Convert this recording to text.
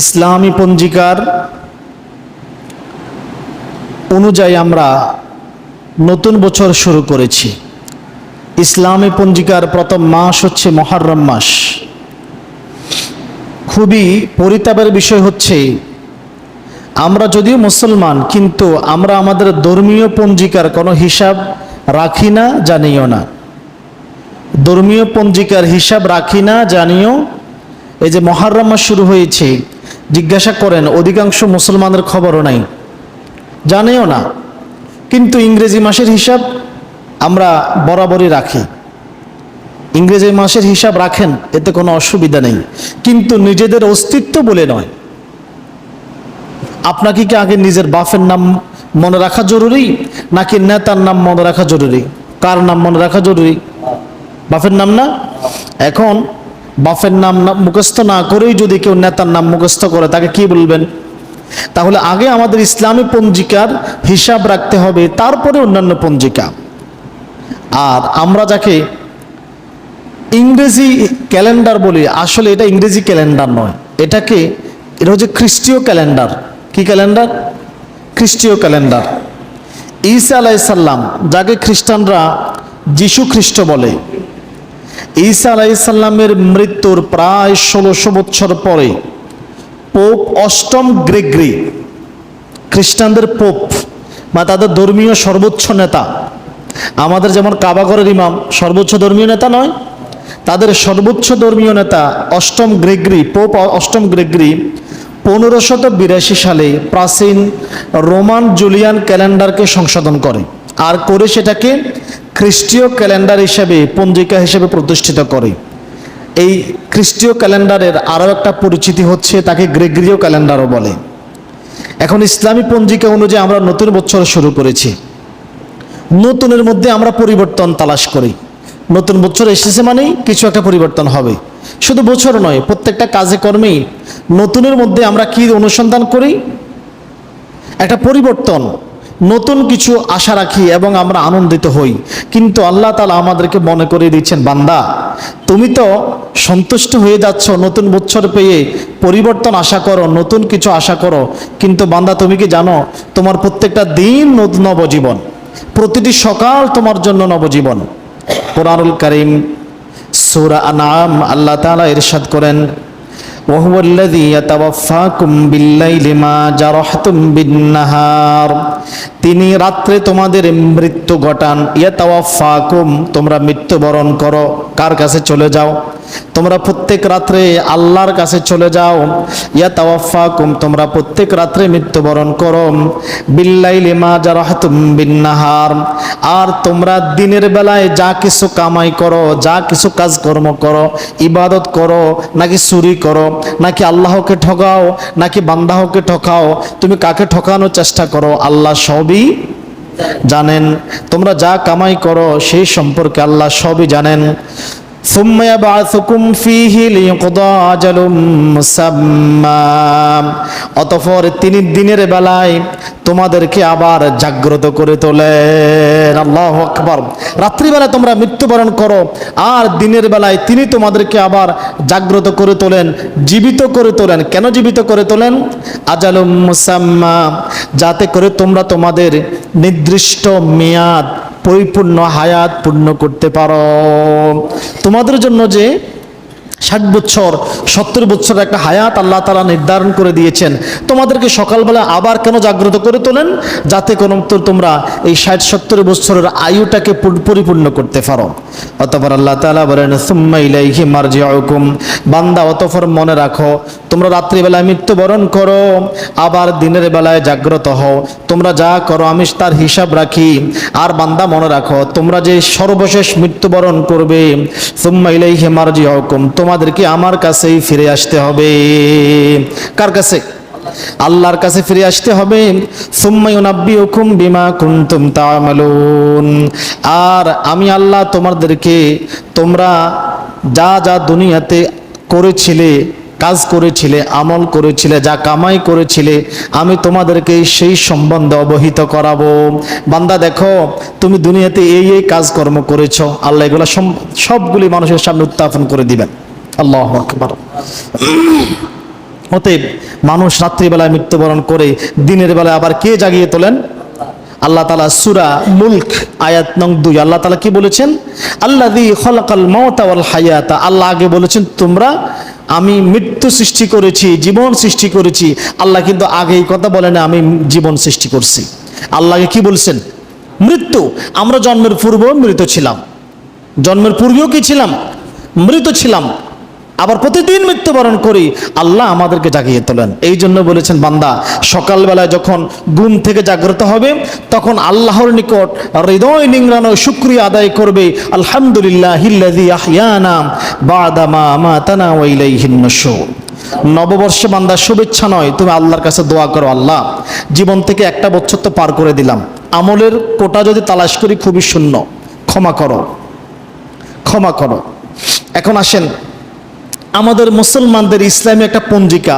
ইসলামী পঞ্জিকার অনুযায়ী আমরা নতুন বছর শুরু করেছি। ইসলামী পঞ্জিকার প্রথম মাস হচ্ছে মহরম মাস। খুবই পরিতাপের বিষয় হচ্ছে, আমরা যদিও মুসলমান, কিন্তু আমরা আমাদের ধর্মীয় পঞ্জিকার কোনো হিসাব রাখি না, জানিও না। ধর্মীয় পঞ্জিকার হিসাব রাখি না, জানিও, এই যে মহারম মাস শুরু হয়েছে জিজ্ঞাসা করেন, অধিকাংশ মুসলমানের খবরও নাই? জানেও না। কিন্তু ইংরেজি মাসের হিসাব আমরা বরাবরই রাখি। ইংরেজি মাসের হিসাব রাখেন, এতে কোনো অসুবিধা নেই। কিন্তু নিজেদের অস্তিত্ব বলে নয়। আপনাকে কি আগে নিজের বাফের নাম মনে রাখা জরুরি, নাকি নেতার নাম মনে রাখা জরুরি? কার নাম মনে রাখা জরুরি? বাফের নাম না? এখন বাফের নাম মুখস্থ না করেই যদি কেউ নেতার নাম মুখস্থ করে, তাকে কি বলবেন? তাহলে আগে আমাদের ইসলামী পঞ্জিকার হিসাব রাখতে হবে, তারপরে অন্যান্য পঞ্জিকা। আর আমরা যাকে ইংরেজি ক্যালেন্ডার বলি, আসলে এটা ইংরেজি ক্যালেন্ডার নয়, এটাকে, এটা হচ্ছে খ্রিস্টীয় ক্যালেন্ডার। কি ক্যালেন্ডার? খ্রিস্টীয় ক্যালেন্ডার। ঈসা আলাইসাল্লাম যাকে খ্রিস্টানরা যিশু খ্রিস্ট বলে ঈসা আলাইসাল্লামের মৃত্যুর প্রায় ষোলোশো বছর পরে পোপ অষ্টম গ্রেগরি, খ্রিস্টানদের পোপ, বা তাদের ধর্মীয় সর্বোচ্চ নেতা, আমাদের যেমন কাবাগরের ইমাম সর্বোচ্চ ধর্মীয় নেতা নয়, তাদের সর্বোচ্চ ধর্মীয় নেতা অষ্টম গ্রেগরি, পোপ অষ্টম গ্রেগরি পনেরোশত বিরাশি সালে প্রাচীন রোমান জুলিয়ান ক্যালেন্ডারকে সংশোধন করে। আর করে সেটাকে খ্রিস্টীয় ক্যালেন্ডার হিসেবে, পঞ্জিকা হিসেবে প্রতিষ্ঠিত করে। এই খ্রিস্টীয় ক্যালেন্ডারের আরও একটা পরিচিতি হচ্ছে, তাকে গ্রেগরীয় ক্যালেন্ডারও বলে। এখন ইসলামী পঞ্জিকা অনুযায়ী আমরা নতুন বছর শুরু করেছি। নতুনের মধ্যে আমরা পরিবর্তন তালাশ করি। নতুন বছর এসেছে মানেই কিছু একটা পরিবর্তন হবে। শুধু বছর নয়, প্রত্যেকটা কাজে কর্মেই নতুনের মধ্যে আমরা কি অনুসন্ধান করি? একটা পরিবর্তন। নতুন কিছু আশা রাখি এবং আমরা আনন্দিত হই। কিন্তু আল্লাহ তালা আমাদেরকে মনে করে দিচ্ছেন, বান্দা, তুমি তো সন্তুষ্ট হয়ে যাচ্ছ, নতুন বছর পেয়ে পরিবর্তন আশা করো, নতুন কিছু আশা করো। কিন্তু বান্দা, তুমি কি জানো, তোমার প্রত্যেকটা দিন নবজীবন, প্রতিটি সকাল তোমার জন্য নবজীবন। কোরআনুল করিম সুরা আনাম আল্লাহ তাআলা ইরশাদ করেন وهو الذي يتوفاكم بالليل ما جرحتم بالنهار তিনি রাত্রে তোমাদের মৃত্যু ঘটান ইয়াতাওয়াফাকুম তোমরা মৃত্যুবরণ করো কার কাছে চলে যাও তোমরা প্রত্যেক রাত্রে আল্লাহর কাছে চলে যাও। ইয়াতাওয়াফাকুম তোমরা প্রত্যেক রাত্রে মৃত্যুবরণ করো। বিল্লাইলি মা জারাহতুম বিন্নাহার, আর তোমরা দিনের বেলায় যা কিছু কামাই করো, যা কিছু কাজকর্ম করো, ইবাদত করো, নাকি চুরি করো, নাকি আল্লাহকে ঠকাও, নাকি বান্দাহকে ঠকাও, তুমি কাকে ঠকানোর চেষ্টা করো, আল্লাহ সবই জানেন। তোমরা যা কামাই করো, সেই সম্পর্কে আল্লাহ সবই জানেন। ثم يبعثكم فيه ليقضى أجل مسمى অতঃপর তিনি দিনের বেলায় তোমাদেরকে আবার জাগ্রত করে তোলেন আল্লাহ আকবর রাত্রিবেলায় তোমরা মৃত্যুবরণ করো আর দিনের বেলায় তিনি তোমাদেরকে আবার জাগ্রত করে তোলেন জীবিত করে তোলেন কেন জীবিত করে তোলেন আজালুম মুসাম্মা যাতে করে তোমরা তোমাদের নির্দিষ্ট মেয়াদ পরিপূর্ণ হায়াত পূর্ণ করতে পারো। তোমাদের জন্য যে ষাট বছর, সত্তর বছর একটা হায়াত আল্লাহ তালা নির্ধারণ করে দিয়েছেন। তোমাদেরকে সকালবেলা আবার কেন জাগ্রত করে তোলেন? যাতে কোনো তোমরা এই ষাট, সত্তর বছরের আয়ুটাকে পরিপূর্ণ করতে পারো। অতপর আল্লাহ তালা বলেন বান্দা, অতপর মনে রাখো, তোমরা রাত্রিবেলায় মৃত্যুবরণ করো, আবার দিনের বেলায় জাগ্রত হও। তোমরা যা করো, আমি তার হিসাব রাখি। আর বান্দা, মনে রাখো, তোমরা যে সর্বশেষ মৃত্যুবরণ করবে, সুম্মা ইলাইহি মারজিউকুম। তোমাদেরকে আমার কাছেই ফিরে আসতে হবে। কার কাছে? আল্লাহর কাছে ফিরে আসতে হবে। আর আমি আল্লাহ তোমাদেরকে তোমরা যা যা দুনিয়াতে করেছিলে, কাজ করেছিলে, আমল করেছিলে, যা কামাই করেছিলে, আমি তোমাদেরকে সেই সম্বন্ধে অবহিত করাবো। বান্দা, দেখো, তুমি দুনিয়াতে এই এই কাজকর্ম করেছ। আল্লাহ এগুলো সবগুলি মানুষের সামনে উত্থাপন করে দিবেন। আল্লাহ আকবার। অতএব মানুষ রাত্রিবেলায় মৃত্যুবরণ করে দিনের বেলায় আবার কে জাগিয়ে তোলেন? আল্লাহ তালা সুরা মুলক আয়াত নং দুই। আল্লাহ তালা কি বলেছেন? আল্লাহ দি খলাকাল মমতা ওয়াল হায়াতা। আল্লাহ আগে বলেছেন, তোমরা, আমি মৃত্যু সৃষ্টি করেছি, জীবন সৃষ্টি করেছি। আল্লাহ কিন্তু আগে এই কথা বলে না, আমি জীবন সৃষ্টি করছি। আল্লাহকে কি বলছেন? মৃত্যু। আমরা জন্মের পূর্বেও মৃত ছিলাম। জন্মের পূর্বেও কি ছিলাম? মৃত ছিলাম। আবার প্রতিদিন মৃত্যুবরণ করি, আল্লাহ আমাদেরকে জাগিয়ে তোলেন। এই জন্য বলেছেন, বান্দা, সকালবেলায় যখন ঘুম থেকে জাগ্রত হবে, তখন আল্লাহর নিকট হৃদয় নিংড়ানো শুক্রিয়া আদায় করবে আলহামদুলিল্লাহ নববর্ষে বান্দা, শুভেচ্ছা নয়, তুমি আল্লাহর কাছে দোয়া করো, আল্লাহ, জীবন থেকে একটা বছর তো পার করে দিলাম। আমলের কোটা যদি তালাশ করি, খুবই শূন্য। ক্ষমা করো। ক্ষমা করো। এখন আসেন আমাদের মুসলমানদের ইসলামী একটা পঞ্জিকা।